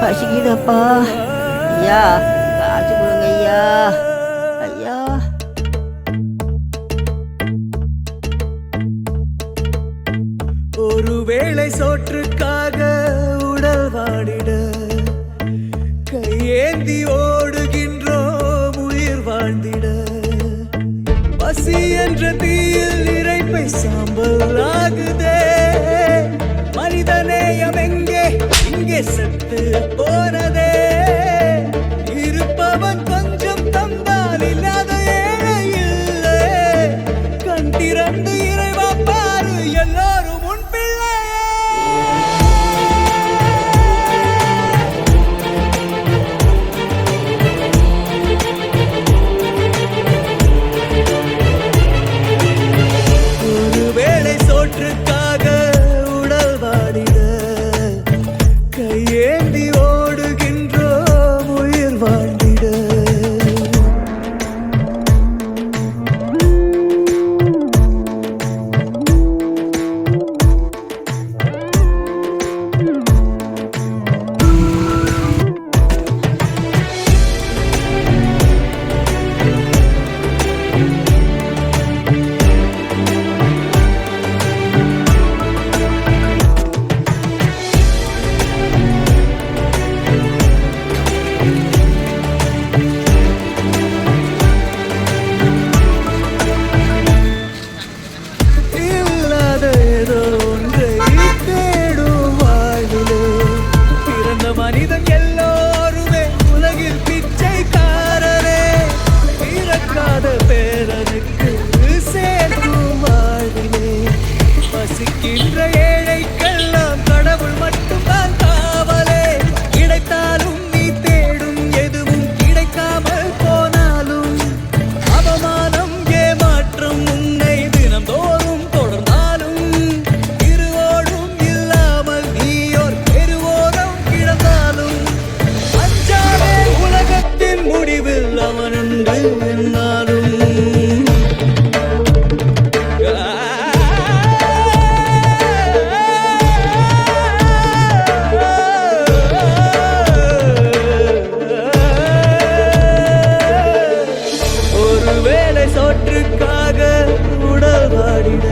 பசிக்குதப்பா ஐயா காசு கொடுங்க ஐயா ஐயா ஒருவேளை சோற்றுக்காக உடல் வாடிட கையேந்தி ஓடுகின்றோம் உயிர் வாழ்ந்திட. பசி என்ற தீயில் இறைப்பை சாம்பல் ஆகுதே இங்கே அவனுண்டு என்னாலும். ஒருவேளை சோற்றுக்காக உடல் வாடிட